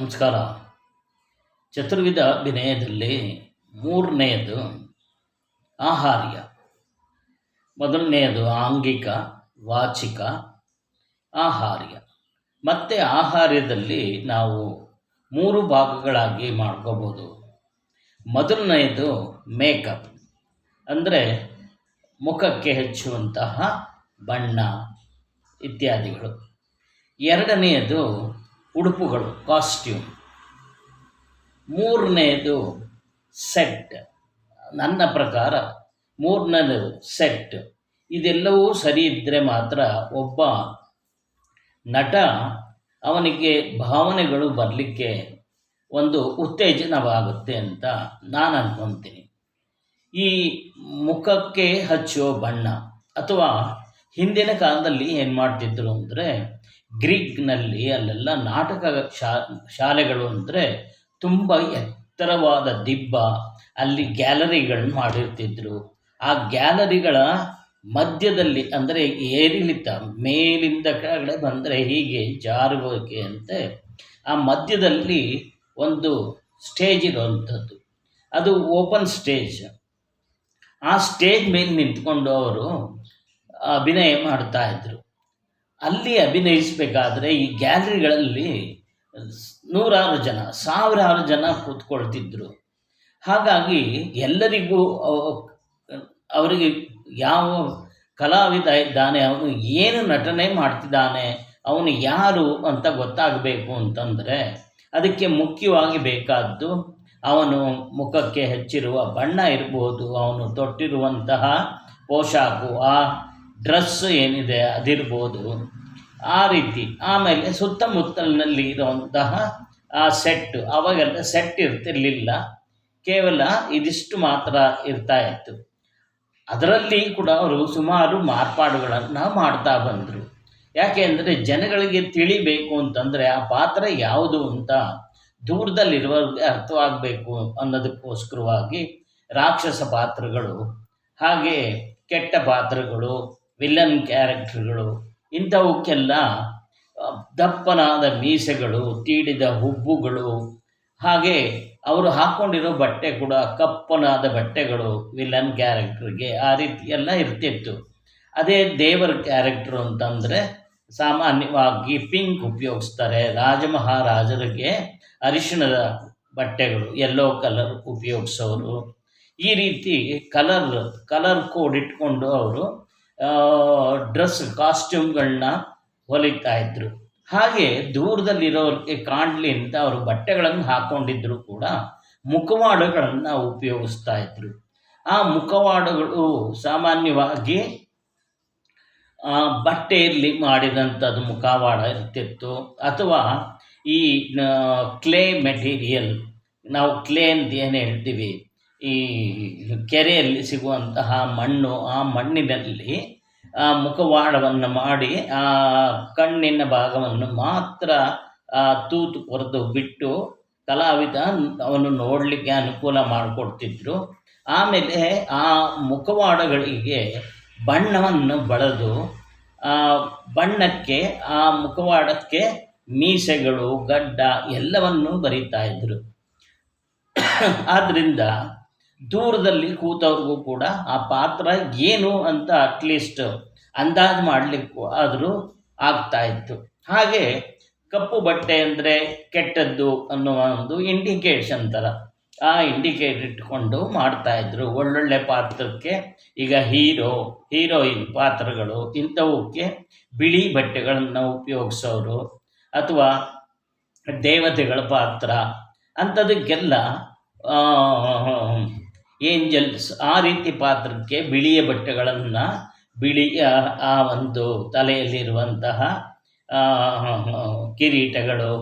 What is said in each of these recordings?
ನಮಸ್ಕಾರ. ಚತುರ್ವಿಧ ಅಭಿನಯದಲ್ಲಿ ಮೂರನೆಯದು ಆಹಾರ್ಯ. ಮೊದಲನೆಯದು ಆಂಗಿಕ, ವಾಚಿಕ, ಆಹಾರ್ಯ. ಮತ್ತು ಆಹಾರ್ಯದಲ್ಲಿ ನಾವು ಮೂರು ಭಾಗಗಳಾಗಿ ಮಾಡ್ಕೋಬೋದು. ಮೊದಲನೆಯದು ಮೇಕಪ್, ಅಂದರೆ ಮುಖಕ್ಕೆ ಹಚ್ಚುವಂತಹ ಬಣ್ಣ ಇತ್ಯಾದಿಗಳು. ಎರಡನೆಯದು ಉಡುಪುಗಳು ಕಾಸ್ಟ್ಯೂಮ್ ಮೂರನೆಯದು ಸೆಟ್ ನನ್ನ ಪ್ರಕಾರ ಮೂರನೇದು ಸೆಟ್ ಇದೆಲ್ಲವೂ ಸರಿ ಇದ್ದರೆ ಮಾತ್ರ ಒಬ್ಬ ನಟ ಅವನಿಗೆ ಭಾವನೆಗಳು ಬರಲಿಕ್ಕೆ ಒಂದು ಉತ್ತೇಜನವಾಗುತ್ತೆ ಅಂತ ನಾನು ಅಂದ್ಕೊತೀನಿ ಈ ಮುಖಕ್ಕೆ ಹಚ್ಚುವ ಬಣ್ಣ ಅಥವಾ ಹಿಂದಿನ ಕಾಲದಲ್ಲಿ ಏನು ಮಾಡ್ತಿದ್ರು ಅಂದರೆ ಗ್ರೀಕ್ನಲ್ಲಿ ಅಲ್ಲೆಲ್ಲ ನಾಟಕ ಶಾ, ಶಾಲೆಗಳು ಅಂದರೆ ತುಂಬ ಎತ್ತರವಾದ ದಿಬ್ಬ, ಅಲ್ಲಿ ಗ್ಯಾಲರಿಗಳನ್ನು ಮಾಡಿರ್ತಿದ್ರು. ಆ ಗ್ಯಾಲರಿಗಳ ಮಧ್ಯದಲ್ಲಿ ಅಂದರೆ ಏರಿಳಿತ, ಮೇಲಿಂದ ಕೆಳಗಡೆ ಬಂದರೆ ಹೀಗೆ ಜಾರುವಿಕೆ ಅಂತೆ, ಆ ಮಧ್ಯದಲ್ಲಿ ಒಂದು ಸ್ಟೇಜ್ ಇರುವಂಥದ್ದು. ಅದು ಓಪನ್ ಸ್ಟೇಜ್. ಆ ಸ್ಟೇಜ್ ಮೇಲೆ ನಿಂತ್ಕೊಂಡು ಅವರು ಅಭಿನಯ ಮಾಡ್ತಾ ಇದ್ರು. ಅಲ್ಲಿ ಅಭಿನಯಿಸಬೇಕಾದ್ರೆ ಈ ಗ್ಯಾಲರಿಗಳಲ್ಲಿ ನೂರಾರು ಜನ, ಸಾವಿರಾರು ಜನ ಕೂತ್ಕೊಳ್ತಿದ್ರು. ಹಾಗಾಗಿ ಎಲ್ಲರಿಗೂ ಅವರಿಗೆ ಯಾವ ಕಲಾವಿದ ಇದ್ದಾನೆ, ಅವನು ಏನು ನಟನೆ ಮಾಡ್ತಿದ್ದಾನೆ, ಅವನು ಯಾರು ಅಂತ ಗೊತ್ತಾಗಬೇಕು ಅಂತಂದರೆ ಅದಕ್ಕೆ ಮುಖ್ಯವಾಗಿ ಬೇಕಾದ್ದು ಅವನು ಮುಖಕ್ಕೆ ಹಚ್ಚಿರುವ ಬಣ್ಣ ಇರ್ಬೋದು, ಅವನು ತೊಟ್ಟಿರುವಂತಹ ಪೋಷಾಕು, ಆ ಡ್ರೆಸ್ ಏನಿದೆ ಅದಿರ್ಬೋದು. ಆ ರೀತಿ. ಆಮೇಲೆ ಸುತ್ತಮುತ್ತಲಿನಲ್ಲಿ ಇರುವಂತಹ, ಆ ಸೆಟ್ಟು ಅವಾಗೆಲ್ಲ ಸೆಟ್ ಇರ್ತಿರ್ಲಿಲ್ಲ. ಕೇವಲ ಇದಿಷ್ಟು ಮಾತ್ರ ಇರ್ತಾ ಇತ್ತು. ಅದರಲ್ಲಿ ಕೂಡ ಅವರು ಸುಮಾರು ಮಾರ್ಪಾಡುಗಳನ್ನು ಮಾಡ್ತಾ ಬಂದರು. ಯಾಕೆ ಅಂದರೆ ಜನಗಳಿಗೆ ತಿಳಿಬೇಕು ಅಂತಂದರೆ ಆ ಪಾತ್ರ ಯಾವುದು ಅಂತ ದೂರದಲ್ಲಿರುವವ್ರಿಗೆ ಅರ್ಥವಾಗಬೇಕು ಅನ್ನೋದಕ್ಕೋಸ್ಕರವಾಗಿ ರಾಕ್ಷಸ ಪಾತ್ರಗಳು, ಹಾಗೆ ಕೆಟ್ಟ ಪಾತ್ರಗಳು ವಿಲನ್ ಕ್ಯಾರೆಕ್ಟರ್ಗಳು ಇಂಥವಕ್ಕೆಲ್ಲ ದಪ್ಪನಾದ ಮೀಸೆಗಳು, ತೀಡಿದ ಹುಬ್ಬುಗಳು, ಹಾಗೆ ಅವರು ಹಾಕ್ಕೊಂಡಿರೋ ಬಟ್ಟೆ ಕೂಡ ಕಪ್ಪನಾದ ಬಟ್ಟೆಗಳು ವಿಲನ್ ಕ್ಯಾರೆಕ್ಟರ್ಗೆ ಆ ರೀತಿ ಎಲ್ಲ ಇರ್ತಿತ್ತು. ಅದೇ ದೇವರ ಕ್ಯಾರೆಕ್ಟ್ರು ಅಂತಂದರೆ ಸಾಮಾನ್ಯವಾಗಿ ಪಿಂಕ್ ಉಪಯೋಗಿಸ್ತಾರೆ, ರಾಜಮಹಾರಾಜರಿಗೆ ಅರಿಶಿಣದ ಬಟ್ಟೆಗಳು, ಎಲ್ಲೋ ಕಲರ್ ಉಪಯೋಗಿಸೋರು. ಈ ರೀತಿ ಕಲರ್ ಕಲರ್ ಕೋಡ್ ಇಟ್ಕೊಂಡು ಅವರು ಡ್ರೆಸ್ ಕಾಸ್ಟ್ಯೂಮ್ಗಳನ್ನ ಹೊಲಿತಾ ಇದ್ದರು ಹಾಗೆ ದೂರದಲ್ಲಿರೋರಿಗೆ ಕಾಣಲಿ ಅಂತ ಅವರು ಬಟ್ಟೆಗಳನ್ನು ಹಾಕೊಂಡಿದ್ರು ಕೂಡ ಮುಖವಾಡಗಳನ್ನು ಉಪಯೋಗಿಸ್ತಾ ಇದ್ದರು ಆ ಮುಖವಾಡಗಳು ಸಾಮಾನ್ಯವಾಗಿ ಬಟ್ಟೆಯಲ್ಲಿ ಮಾಡಿದಂಥದ್ದು ಮುಖವಾಡ ಇರ್ತಿತ್ತು. ಅಥವಾ ಈ ಕ್ಲೇ ಮೆಟೀರಿಯಲ್ ನಾವು ಕ್ಲೇ ಅಂತ ಏನು ಹೇಳ್ತೀವಿ? ಈ ಕೆರೆಯಲ್ಲಿ ಸಿಗುವಂತಹ ಮಣ್ಣು, ಆ ಮಣ್ಣಿನಲ್ಲಿ, ಆ ಮುಖವಾಡವನ್ನು ಮಾಡಿ, ಆ ಕಣ್ಣಿನ ಭಾಗವನ್ನು ಮಾತ್ರ ತೂತು ಕೊರೆದು ಬಿಟ್ಟು ಕಲಾವಿದ ಅವನು ನೋಡಲಿಕ್ಕೆ ಅನುಕೂಲ ಮಾಡಿಕೊಡ್ತಿದ್ರು. ಆಮೇಲೆ ಆ ಮುಖವಾಡಗಳಿಗೆ ಬಣ್ಣವನ್ನು ಬಳೆದು ಬಣ್ಣಕ್ಕೆ, ಆ ಮುಖವಾಡಕ್ಕೆ ಮೀಸೆಗಳು, ಗಡ್ಡ ಎಲ್ಲವನ್ನೂ ಬರೀತಾ ಇದ್ದರು ಆದ್ದರಿಂದ ದೂರದಲ್ಲಿ ಕೂತವ್ರಿಗೂ ಕೂಡ ಆ ಪಾತ್ರ ಏನು ಅಂತ ಅಟ್ಲೀಸ್ಟ್ ಅಂದಾಜು ಮಾಡಲಿಕ್ಕೂ ಆದರೂ ಆಗ್ತಾ ಇತ್ತು. ಹಾಗೆ ಕಪ್ಪು ಬಟ್ಟೆ ಅಂದರೆ ಕೆಟ್ಟದ್ದು ಅನ್ನುವ ಒಂದು ಇಂಡಿಕೇಶನ್ ಥರ ಆ ಇಂಡಿಕೇಟ್ ಇಟ್ಕೊಂಡು ಮಾಡ್ತಾಯಿದ್ರು ಒಳ್ಳೊಳ್ಳೆ ಪಾತ್ರಕ್ಕೆ ಈಗ ಹೀರೋ, ಹೀರೋಯಿನ್ ಪಾತ್ರಗಳು ಇಂಥವಕ್ಕೆ ಬಿಳಿ ಬಟ್ಟೆಗಳನ್ನು ಉಪಯೋಗಿಸೋರು ಅಥವಾ ದೇವತೆಗಳ ಪಾತ್ರ ಅಂಥದಕ್ಕೆಲ್ಲ ಏಂಜಲ್ಸ್ ಆ ರೀತಿ ಪಾತ್ರಕ್ಕೆ ಬಿಳಿಯ ಬಟ್ಟೆಗಳನ್ನು ಬಿಳಿಯ ಆ ಒಂದು ತಲೆಯಲ್ಲಿರುವಂತಹ ಕಿರೀಟಗಳು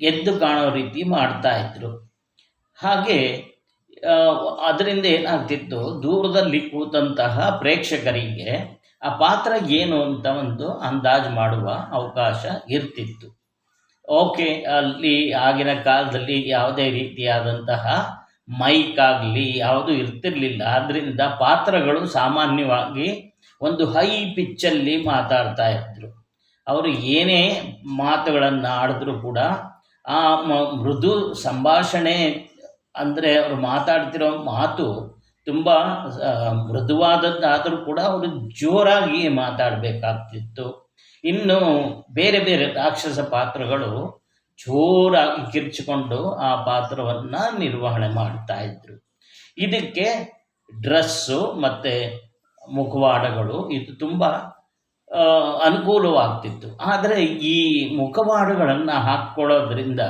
ಎದ್ದು ಕಾಣೋ ರೀತಿ ಮಾಡ್ತಾಯಿದ್ರು ಹಾಗೆ ಅದರಿಂದ ಏನಾಗ್ತಿತ್ತು, ದೂರದಲ್ಲಿ ಕೂತಂತಹ ಪ್ರೇಕ್ಷಕರಿಗೆ ಆ ಪಾತ್ರ ಏನು ಅಂತ ಒಂದು ಅಂದಾಜು ಮಾಡುವ ಅವಕಾಶ ಇರ್ತಿತ್ತು. ಓಕೆ, ಅಲ್ಲಿ ಆಗಿನ ಕಾಲದಲ್ಲಿ ಯಾವುದೇ ರೀತಿಯಾದಂತಹ ಮೈಕ್ ಆಗಲಿ ಯಾವುದೂ ಇರ್ತಿರಲಿಲ್ಲ. ಆದ್ದರಿಂದ ಪಾತ್ರಗಳು ಸಾಮಾನ್ಯವಾಗಿ ಒಂದು ಹೈ ಪಿಚ್ಚಲ್ಲಿ ಮಾತಾಡ್ತಾ ಇದ್ದರು ಅವರು ಏನೇ ಮಾತುಗಳನ್ನು ಆಡಿದ್ರೂ ಕೂಡ ಆ ಮೃದು ಸಂಭಾಷಣೆ ಅಂದರೆ ಅವರು ಮಾತಾಡ್ತಿರೋ ಮಾತು ತುಂಬ ಮೃದುವಾದದ್ದಾದರೂ ಕೂಡ ಅವರು ಜೋರಾಗಿ ಮಾತಾಡಬೇಕಾಗ್ತಿತ್ತು. ಇನ್ನು ಬೇರೆ ಬೇರೆ ರಾಕ್ಷಸ ಪಾತ್ರಗಳು ಜೋರಾಗಿ ಕಿರ್ಚಿಕೊಂಡು ಆ ಪಾತ್ರವನ್ನು ನಿರ್ವಹಣೆ ಮಾಡ್ತಾ ಇದ್ರು. ಇದಕ್ಕೆ ಡ್ರೆಸ್ಸು ಮತ್ತು ಮುಖವಾಡಗಳು ಇದು ತುಂಬ ಅನುಕೂಲವಾಗ್ತಿತ್ತು. ಆದರೆ ಈ ಮುಖವಾಡಗಳನ್ನು ಹಾಕ್ಕೊಳ್ಳೋದ್ರಿಂದ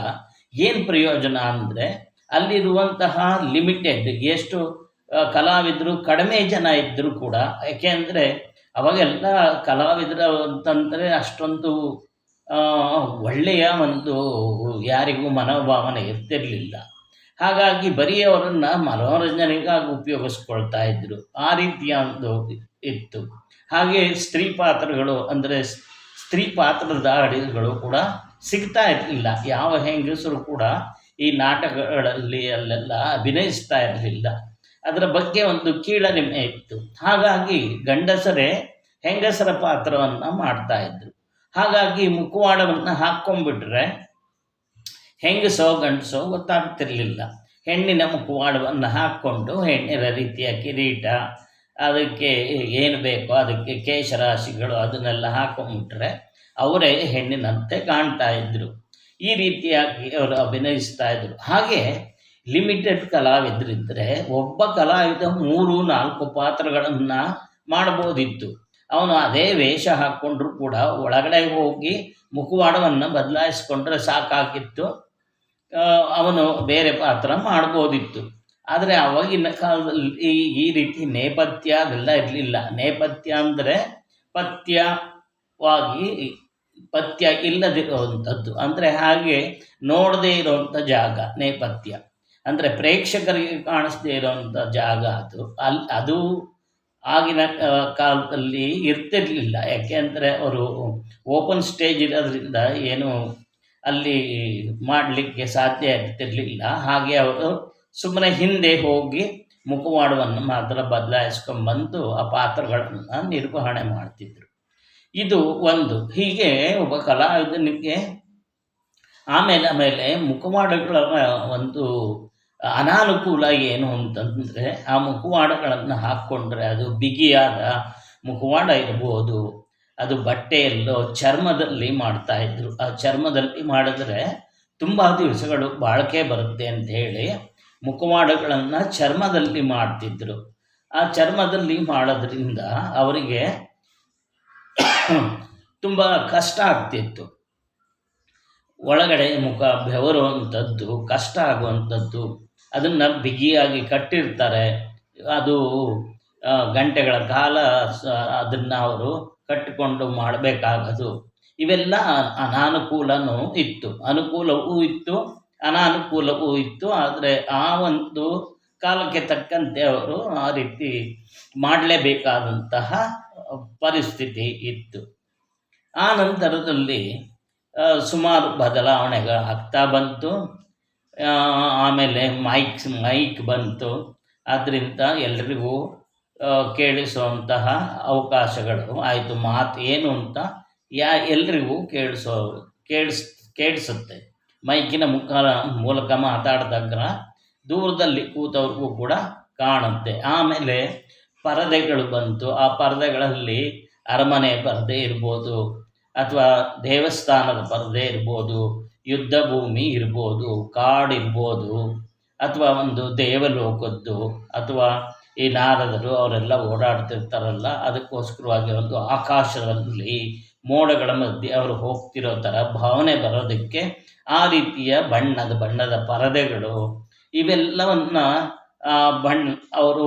ಏನು ಪ್ರಯೋಜನ ಅಂದರೆ ಅಲ್ಲಿರುವಂತಹ ಲಿಮಿಟೆಡ್ ಎಷ್ಟು ಕಲಾವಿದರು ಕಡಿಮೆ ಜನ ಇದ್ದರೂ ಕೂಡ, ಯಾಕೆಂದರೆ ಅವಾಗೆಲ್ಲ ಕಲಾವಿದರು ಅಂತಂದರೆ ಅಷ್ಟೊಂದು ಒಳ್ಳೆಯ ಒಂದು ಯಾರಿಗೂ ಮನೋಭಾವನೆ ಇರ್ತಿರಲಿಲ್ಲ. ಹಾಗಾಗಿ ಬರೀ ಅವರನ್ನು ಮನೋರಂಜನೆಗಾಗಿ ಉಪಯೋಗಿಸ್ಕೊಳ್ತಾ ಇದ್ದರು ಆ ರೀತಿಯ ಒಂದು ಇತ್ತು. ಹಾಗೆ ಸ್ತ್ರೀ ಪಾತ್ರಗಳು ಅಂದರೆ ಸ್ತ್ರೀ ಪಾತ್ರದ ಅಡಿಗೆಗಳು ಕೂಡ ಸಿಗ್ತಾ ಇರಲಿಲ್ಲ. ಯಾವ ಹೆಂಗಸರು ಕೂಡ ಈ ನಾಟಕಗಳಲ್ಲಿ ಅಲ್ಲೆಲ್ಲ ಅಭಿನಯಿಸ್ತಾ ಇರಲಿಲ್ಲ. ಅದರ ಬಗ್ಗೆ ಒಂದು ಕೀಳರಿಮೆ ಇತ್ತು. ಹಾಗಾಗಿ ಗಂಡಸರೇ ಹೆಂಗಸರ ಪಾತ್ರವನ್ನು ಮಾಡ್ತಾ ಇದ್ರು. ಹಾಗಾಗಿ ಮುಖವಾಡವನ್ನು ಹಾಕ್ಕೊಂಡ್ಬಿಟ್ರೆ ಹೆಂಗಸೋ ಗಂಡಸೋ ಗೊತ್ತಾಗ್ತಿರ್ಲಿಲ್ಲ. ಹೆಣ್ಣಿನ ಮುಖವಾಡವನ್ನು ಹಾಕ್ಕೊಂಡು ಹೆಣ್ಣಿನ ರೀತಿಯ ಕಿರೀಟ, ಅದಕ್ಕೆ ಏನು ಬೇಕೋ ಅದಕ್ಕೆ ಕೇಶರಾಶಿಗಳು ಅದನ್ನೆಲ್ಲ ಹಾಕೊಂಡ್ಬಿಟ್ರೆ ಅವರೇ ಹೆಣ್ಣಿನಂತೆ ಕಾಣ್ತಾ ಇದ್ದರು ಈ ರೀತಿಯಾಗಿ ಅವರು ಅಭಿನಯಿಸ್ತಾ ಇದ್ದರು ಹಾಗೆ ಲಿಮಿಟೆಡ್ ಕಲಾವಿದರಿದ್ದರೆ ಒಬ್ಬ ಕಲಾವಿದ ಮೂರು ನಾಲ್ಕು ಪಾತ್ರಗಳನ್ನು ಮಾಡ್ಬೋದಿತ್ತು ಅವನು ಅದೇ ವೇಷ ಹಾಕ್ಕೊಂಡ್ರು ಕೂಡ ಒಳಗಡೆ ಹೋಗಿ ಮುಖವಾಡವನ್ನು ಬದಲಾಯಿಸ್ಕೊಂಡ್ರೆ ಸಾಕಾಗಿತ್ತು. ಅವನು ಬೇರೆ ಪಾತ್ರ ಮಾಡ್ಬೋದಿತ್ತು. ಆದರೆ ಅವಾಗಿನ ಕಾಲದಲ್ಲಿ ಈ ರೀತಿ ನೇಪಥ್ಯ ಅದೆಲ್ಲ ಇರಲಿಲ್ಲ. ನೇಪಥ್ಯ ಅಂದರೆ ಪಥ್ಯವಾಗಿ, ಪಥ್ಯ ಇಲ್ಲದಿರುವಂಥದ್ದು. ಅಂದರೆ ಹಾಗೆ ನೋಡದೇ ಇರುವಂಥ ಜಾಗ, ನೇಪಥ್ಯ. ಅಂದರೆ ಪ್ರೇಕ್ಷಕರಿಗೆ ಕಾಣಿಸದೇ ಇರುವಂಥ ಜಾಗ ಅದು. ಅಲ್ಲಿ ಅದು ಆಗಿನ ಕಾಲದಲ್ಲಿ ಕಾಲದಲ್ಲಿ ಯಾಕೆ ಅಂದರೆ ಅವರು ಓಪನ್ ಸ್ಟೇಜ್ ಇರೋದ್ರಿಂದ ಏನು ಅಲ್ಲಿ ಮಾಡಲಿಕ್ಕೆ ಸಾಧ್ಯ ಆಗ್ತಿರಲಿಲ್ಲ. ಹಾಗೆ ಅವರು ಸುಮ್ಮನೆ ಹಿಂದೆ ಹೋಗಿ ಮುಖವಾಡವನ್ನು ಮಾತ್ರ ಬದಲಾಯಿಸ್ಕೊಂಡ್ಬಂದು ಆ ಪಾತ್ರಗಳನ್ನು ನಿರ್ವಹಣೆ ಮಾಡ್ತಿದ್ರು. ಇದು ಒಂದು. ಹೀಗೆ ಒಬ್ಬ ಕಲಾವಿದನಿಗೆ ಆಮೇಲೆ ಆಮೇಲೆ ಮುಖವಾಡಗಳ ಒಂದು ಅನಾನುಕೂಲ ಏನು ಅಂತಂದರೆ ಆ ಮುಖವಾಡಗಳನ್ನು ಹಾಕ್ಕೊಂಡ್ರೆ ಅದು ಬಿಗಿಯಾದ ಮುಖವಾಡ ಇರಬಹುದು. ಅದು ಬಟ್ಟೆಯಲ್ಲೋ ಚರ್ಮದಲ್ಲಿ ಮಾಡ್ತಾ ಇದ್ರು. ಆ ಚರ್ಮದಲ್ಲಿ ಮಾಡಿದ್ರೆ ತುಂಬ ದಿವಸಗಳು ಬಾಳಿಕೆ ಬರುತ್ತೆ ಅಂತ ಹೇಳಿ ಮುಖವಾಡಗಳನ್ನು ಚರ್ಮದಲ್ಲಿ ಮಾಡ್ತಿದ್ರು. ಆ ಚರ್ಮದಲ್ಲಿ ಮಾಡೋದ್ರಿಂದ ಅವರಿಗೆ ತುಂಬ ಕಷ್ಟ ಆಗ್ತಿತ್ತು. ಒಳಗಡೆ ಮುಖ ಬೆವರುವಂಥದ್ದು, ಕಷ್ಟ ಆಗುವಂಥದ್ದು ಅದನ್ನು ಬಿಗಿಯಾಗಿ ಕಟ್ಟಿರ್ತಾರೆ. ಅದು ಗಂಟೆಗಳ ಕಾಲ ಅದನ್ನು ಅವರು ಕಟ್ಟಿಕೊಂಡು ಮಾಡಬೇಕಾಗದು. ಇವೆಲ್ಲ ಅನಾನುಕೂಲನೂ ಇತ್ತು. ಅನುಕೂಲವೂ ಇತ್ತು, ಅನಾನುಕೂಲವೂ ಇತ್ತು. ಆದರೆ ಆ ಒಂದು ಕಾಲಕ್ಕೆ ತಕ್ಕಂತೆ ಅವರು ಆ ರೀತಿ ಮಾಡಲೇಬೇಕಾದಂತಹ ಪರಿಸ್ಥಿತಿ ಇತ್ತು. ಆ ನಂತರದಲ್ಲಿ ಸುಮಾರು ಬದಲಾವಣೆಗಳು ಆಗ್ತಾ ಬಂತು. ಆಮೇಲೆ ಮೈಕ್ ಮೈಕ್ ಬಂತು. ಅದರಿಂದ ಎಲ್ರಿಗೂ ಕೇಳಿಸುವಂತಹ ಅವಕಾಶಗಳು. ಆಯಿತು, ಮಾತು ಏನು ಅಂತ ಯಾ, ಎಲ್ರಿಗೂ ಕೇಳಿಸೋ, ಕೇಳಿಸ್, ಕೇಳಿಸುತ್ತೆ. ಮೈಕಿನ ಮುಖ ಮೂಲಕ ಮಾತಾಡಿದಾಗ ದೂರದಲ್ಲಿ ಕೂತವ್ರಿಗೂ ಕೂಡ ಕಾಣುತ್ತೆ. ಆಮೇಲೆ ಪರದೆಗಳು ಬಂತು. ಆ ಪರದೆಗಳಲ್ಲಿ ಅರಮನೆ ಪರದೆ ಇರ್ಬೋದು, ಅಥವಾ ದೇವಸ್ಥಾನದ ಪರದೆ ಇರ್ಬೋದು ಯುದ್ಧ ಭೂಮಿ ಇರ್ಬೋದು ಕಾಡು ಇರ್ಬೋದು ಅಥವಾ ಒಂದು ದೇವಲೋಕದ್ದು, ಅಥವಾ ಈ ನಾರದರು ಅವರೆಲ್ಲ ಓಡಾಡ್ತಿರ್ತಾರಲ್ಲ, ಅದಕ್ಕೋಸ್ಕರವಾಗಿ ಒಂದು ಆಕಾಶದಲ್ಲಿ ಮೋಡಗಳ ಮಧ್ಯೆ ಅವರು ಹೋಗ್ತಿರೋ ಥರ ಭಾವನೆ ಬರೋದಕ್ಕೆ ಆ ರೀತಿಯ ಬಣ್ಣದ ಬಣ್ಣದ ಪರದೆಗಳು ಇವೆಲ್ಲವನ್ನ ಬಣ್ಣ, ಅವರು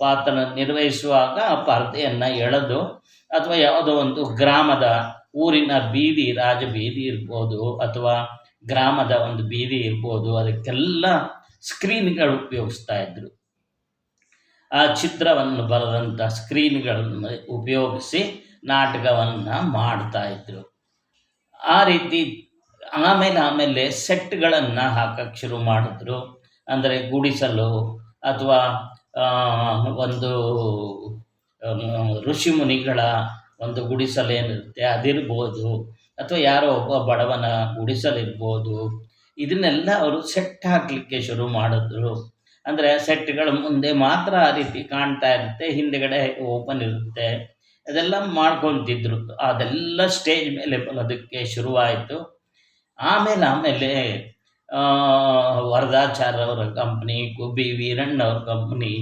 ಪಾತ್ರ ನಿರ್ವಹಿಸುವಾಗ ಆ ಪರದೆಯನ್ನು ಎಳೆದು ಅಥವಾ ಯಾವುದೋ ಒಂದು ಗ್ರಾಮದ ಊರಿನ ಬೀದಿ, ರಾಜ ಬೀದಿ ಇರ್ಬೋದು ಅಥವಾ ಗ್ರಾಮದ ಒಂದು ಬೀದಿ ಇರ್ಬೋದು, ಅದಕ್ಕೆಲ್ಲ ಸ್ಕ್ರೀನ್ಗಳು ಉಪಯೋಗಿಸ್ತಾ ಇದ್ರು. ಆ ಚಿತ್ರವನ್ನು ಬರೆದಂಥ ಸ್ಕ್ರೀನ್ಗಳನ್ನು ಉಪಯೋಗಿಸಿ ನಾಟಕವನ್ನು ಮಾಡ್ತಾ ಇದ್ರು. ಆ ರೀತಿ ಆಮೇಲೆ ಆಮೇಲೆ ಸೆಟ್ಗಳನ್ನು ಹಾಕಕ್ಕೆ ಶುರು ಮಾಡಿದ್ರು. ಅಂದರೆ ಗುಡಿಸಲು ಅಥವಾ ಒಂದು ಋಷಿ ಮುನಿಗಳ ಒಂದು ಗುಡಿಸಲು ಏನಿರುತ್ತೆ ಅದಿರ್ಬೋದು. ಅಥವಾ ಯಾರೋ ಒಬ್ಬ ಬಡವನ ಗುಡಿಸಲಿರ್ಬೋದು. ಇದನ್ನೆಲ್ಲ ಅವರು ಸೆಟ್ ಹಾಕಲಿಕ್ಕೆ ಶುರು ಮಾಡಿದ್ರು. ಅಂದರೆ ಸೆಟ್ಗಳ ಮುಂದೆ ಮಾತ್ರ ಆ ರೀತಿ ಕಾಣ್ತಾ ಇರುತ್ತೆ ಹಿಂದೆಗಡೆ ಓಪನ್ ಇರುತ್ತೆ. ಅದೆಲ್ಲ ಮಾಡ್ಕೊತಿದ್ರು. ಅದೆಲ್ಲ ಸ್ಟೇಜ್ ಮೇಲೆ ಬರೋದಕ್ಕೆ ಶುರುವಾಯಿತು. ಆಮೇಲೆ ಆಮೇಲೆ ಆ, ವರದಾಚಾರ್ ಅವರ ಕಂಪ್ನಿ ಗುಬ್ಬಿ ವೀರಣ್ಣವ್ರ ಕಂಪ್ನಿ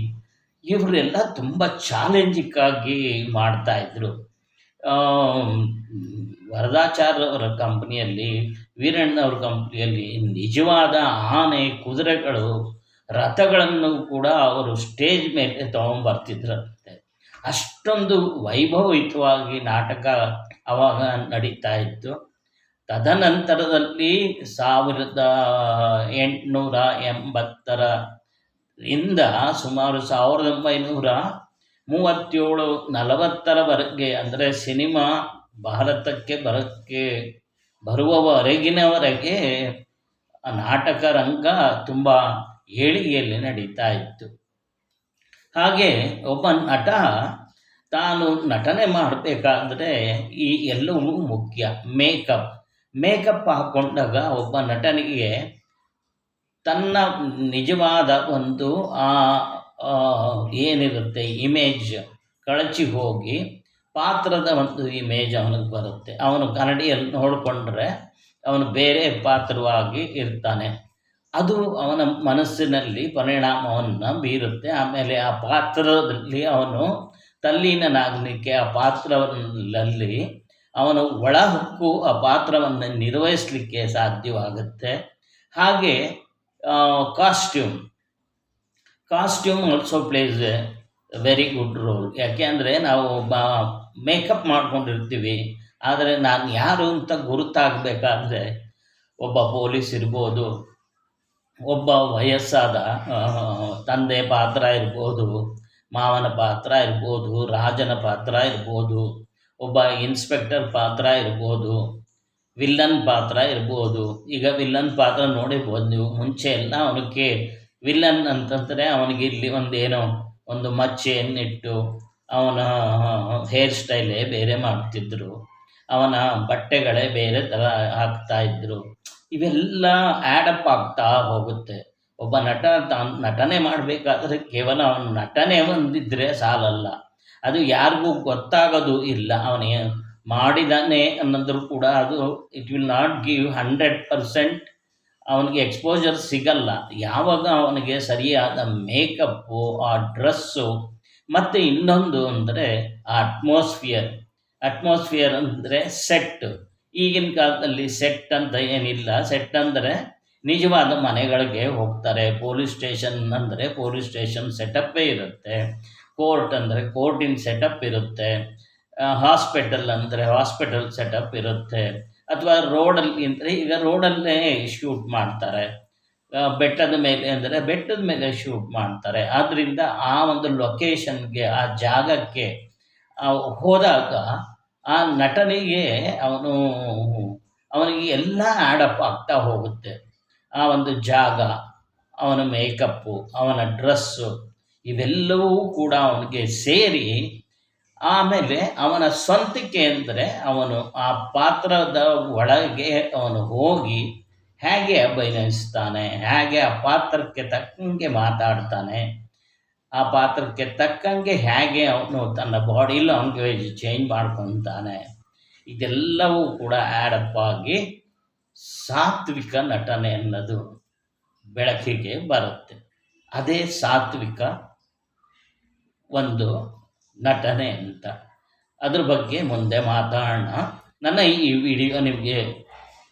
ಇವರೆಲ್ಲ ತುಂಬ ಚಾಲೆಂಜಿಕ್ಕಾಗಿ ಮಾಡ್ತಾಯಿದ್ರು ವರದಾಚಾರ್ ಅವರ ಕಂಪ್ನಿಯಲ್ಲಿ ವೀರಣ್ಣ ಅವ್ರ ಕಂಪ್ನಿಯಲ್ಲಿ ನಿಜವಾದ ಆನೆ, ಕುದುರೆಗಳು, ರಥಗಳನ್ನು ಕೂಡ ಅವರು ಸ್ಟೇಜ್ ಮೇಲೆ ತೊಗೊಂಬರ್ತಿದ್ರಂತೆ ಅಷ್ಟೊಂದು ವೈಭವಯುತವಾಗಿ ನಾಟಕ ಅವಾಗ ನಡೀತಾ ಇತ್ತು. ತದನಂತರದಲ್ಲಿ ಸಾವಿರದ ಎಂಟುನೂರ ಎಂಬತ್ತರ ಇಂದ ಸುಮಾರು ಸಾವಿರದ ಒಂಬೈನೂರ ಮೂವತ್ತೇಳು ನಲವತ್ತರವರೆಗೆ ಅಂದರೆ ಸಿನಿಮಾ ಭಾರತಕ್ಕೆ ಬರಕ್ಕೆ ಬರುವವರೆಗಿನವರೆಗೆ ನಾಟಕ ರಂಗ ತುಂಬ ಏಳಿಗೆಯಲ್ಲಿ ನಡೀತಾ ಇತ್ತು. ಹಾಗೆ ಒಬ್ಬ ನಟ ತಾನು ನಟನೆ ಮಾಡಬೇಕಾದ್ರೆ ಈ ಎಲ್ಲವೂ ಮುಖ್ಯ. ಮೇಕಪ್. ಮೇಕಪ್ ಹಾಕೊಂಡಾಗ ಒಬ್ಬ ನಟನಿಗೆ ತನ್ನ ನಿಜವಾದ ಒಂದು ಆ, ಏನಿರುತ್ತೆ? ಇಮೇಜ್ ಕಳಚಿ ಹೋಗಿ ಪಾತ್ರದ ಒಂದು ಇಮೇಜ್ ಅವನಿಗೆ ಬರುತ್ತೆ. ಅವನು ಕನ್ನಡಿಯಲ್ಲಿ ನೋಡಿಕೊಂಡ್ರೆ ಅವನು ಬೇರೆ ಪಾತ್ರವಾಗಿ ಇರ್ತಾನೆ. ಅದು ಅವನ ಮನಸ್ಸಿನಲ್ಲಿ ಪರಿಣಾಮವನ್ನು ಬೀರುತ್ತೆ. ಆಮೇಲೆ ಆ ಪಾತ್ರದಲ್ಲಿ ಅವನು ತಲ್ಲೀನನಾಗಲಿಕ್ಕೆ ಆ ಪಾತ್ರವನ್ನಲ್ಲಿ ಅವನು ಒಳಹೊಕ್ಕು ಆ ಪಾತ್ರವನ್ನು ನಿರ್ವಹಿಸಲಿಕ್ಕೆ ಸಾಧ್ಯವಾಗುತ್ತೆ. ಹಾಗೆ costume costume also plays very good role ಯಾಕೆ ಅಂದರೆ ನಾವು ಮೇಕಪ್ ಮಾಡ್ಕೊಂಡಿರ್ತೀವಿ. ಆದರೆ ನಾನು ಯಾರು ಅಂತ ಗುರುತಾಗಬೇಕಾದ್ರೆ ಒಬ್ಬ ಪೊಲೀಸ್ ಇರ್ಬೋದು, ಒಬ್ಬ ವಯಸ್ಸಾದ ತಂದೆ ಪಾತ್ರ ಇರ್ಬೋದು, ಮಾವನ ಪಾತ್ರ ಇರ್ಬೋದು, ರಾಜನ ಪಾತ್ರ ಇರ್ಬೋದು, ಒಬ್ಬ ಇನ್ಸ್ಪೆಕ್ಟರ್ ಪಾತ್ರ ಇರ್ಬೋದು ವಿಲ್ಲನ್ ಪಾತ್ರ ಇರ್ಬೋದು. ಈಗ ವಿಲ್ಲನ್ ಪಾತ್ರ ನೋಡಿರ್ಬೋದು. ನೀವು ಮುಂಚೆ ಎಲ್ಲ ಅವನಿಗೆ ವಿಲ್ಲನ್ ಅಂತಂದರೆ ಅವನಿಗೆ ಇಲ್ಲಿ ಒಂದೇನೋ ಒಂದು ಮಚ್ಚೆಯನ್ನಿಟ್ಟು ಅವನ ಹೇರ್ ಸ್ಟೈಲೇ ಬೇರೆ ಮಾಡ್ತಿದ್ರು. ಅವನ ಬಟ್ಟೆಗಳೇ ಬೇರೆ ಥರ ಹಾಕ್ತಾ ಇದ್ರು. ಇವೆಲ್ಲ ಆ್ಯಡಪ್ ಆಗ್ತಾ ಹೋಗುತ್ತೆ. ಒಬ್ಬ ನಟ ತಾನು ನಟನೆ ಮಾಡಬೇಕಾದ್ರೆ ಕೇವಲ ಅವನ ನಟನೆ ಒಂದಿದ್ರೆ ಸಾಲಲ್ಲ. ಅದು ಯಾರಿಗೂ ಗೊತ್ತಾಗೋದು ಇಲ್ಲ. ಅವನೇ ಮಾಡಿದಾನೆ ಅನ್ನೋದ್ರು ಕೂಡ ಅದು it will not give hundred percent ಅವನಿಗೆ ಎಕ್ಸ್ಪೋಜರ್ ಸಿಗಲ್ಲ. ಯಾವಾಗ ಅವನಿಗೆ ಸರಿಯಾದ ಮೇಕಪ್ಪು ಆ ಡ್ರೆಸ್ಸು ಮತ್ತು ಇನ್ನೊಂದು ಅಂದರೆ ಆ ಅಟ್ಮಾಸ್ಫಿಯರ್ ಅಟ್ಮಾಸ್ಫಿಯರ್ ಅಂದರೆ ಸೆಟ್ ಈಗಿನ ಕಾಲದಲ್ಲಿ ಸೆಟ್ ಅಂತ ಏನಿಲ್ಲ. ಸೆಟ್ ಅಂದರೆ ನಿಜವಾದ ಮನೆಗಳಿಗೆ ಹೋಗ್ತಾರೆ. ಪೊಲೀಸ್ ಸ್ಟೇಷನ್ ಅಂದರೆ ಪೊಲೀಸ್ ಸ್ಟೇಷನ್ ಸೆಟಪ್ಪೇ ಇರುತ್ತೆ. ಕೋರ್ಟ್ ಅಂದರೆ ಕೋರ್ಟಿನ ಸೆಟಪ್ ಇರುತ್ತೆ. ಹಾಸ್ಪಿಟಲ್ ಅಂದರೆ ಹಾಸ್ಪಿಟಲ್ ಸೆಟಪ್ ಇರುತ್ತೆ. ಅಥವಾ ರೋಡಲ್ಲಿ ಅಂದರೆ ಈಗ ರೋಡಲ್ಲೇ ಶೂಟ್ ಮಾಡ್ತಾರೆ. ಬೆಟ್ಟದ ಮೇಲೆ ಅಂದರೆ ಬೆಟ್ಟದ ಮೇಲೆ ಶೂಟ್ ಮಾಡ್ತಾರೆ. ಆದ್ದರಿಂದ ಆ ಒಂದು ಲೊಕೇಶನ್ಗೆ ಆ ಜಾಗಕ್ಕೆ ಹೋದಾಗ ಆ ನಟನಿಗೆ ಅವನು, ಅವನಿಗೆ ಎಲ್ಲ ಆ್ಯಡಪ್ ಆಗ್ತಾ ಹೋಗುತ್ತೆ. ಆ ಒಂದು ಜಾಗ, ಅವನ ಮೇಕಪ್ಪು ಅವನ ಡ್ರೆಸ್ಸು ಇವೆಲ್ಲವೂ ಕೂಡ ಅವನಿಗೆ ಸೇರಿ ಆಮೇಲೆ ಅವನ ಸ್ವಂತಿಕೆ ಅಂದರೆ ಅವನು ಆ ಪಾತ್ರದ ಒಳಗೆ ಅವನು ಹೋಗಿ ಹೇಗೆ ಅಭಿನಯಿಸ್ತಾನೆ, ಹೇಗೆ ಆ ಪಾತ್ರಕ್ಕೆ ತಕ್ಕಂಗೆ ಮಾತಾಡ್ತಾನೆ, ಆ ಪಾತ್ರಕ್ಕೆ ತಕ್ಕಂಗೆ ಹೇಗೆ ಅವನು ತನ್ನ ಬಾಡಿ ಲ್ಯಾಂಗ್ವೇಜ್ ಚೇಂಜ್ ಮಾಡ್ಕೊತಾನೆ ಇದೆಲ್ಲವೂ ಕೂಡ ಆ್ಯಡಪ್ ಆಗಿ ಸಾತ್ವಿಕ ನಟನೆ ಅನ್ನೋದು ಬೆಳಕಿಗೆ ಬರುತ್ತೆ. ಅದೇ ಸಾತ್ವಿಕ ಒಂದು ನಟನೆ ಅಂತ. ಅದ್ರ ಬಗ್ಗೆ ಮುಂದೆ ಮಾತಾಡೋಣ. ನನ್ನ ಈ ವಿಡಿಯೋ ನಿಮಗೆ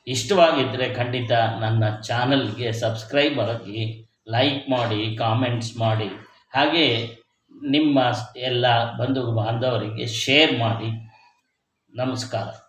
ಇಷ್ಟವಾಗಿದ್ದರೆ ಖಂಡಿತ ನನ್ನ ಚಾನಲ್ಗೆ ಸಬ್ಸ್ಕ್ರೈಬ್ ಆಗಿ ಲೈಕ್ ಮಾಡಿ, ಕಾಮೆಂಟ್ಸ್ ಮಾಡಿ. ಹಾಗೆ ನಿಮ್ಮ ಎಲ್ಲ ಬಂಧು ಬಾಂಧವರಿಗೆ ಶೇರ್ ಮಾಡಿ. ನಮಸ್ಕಾರ.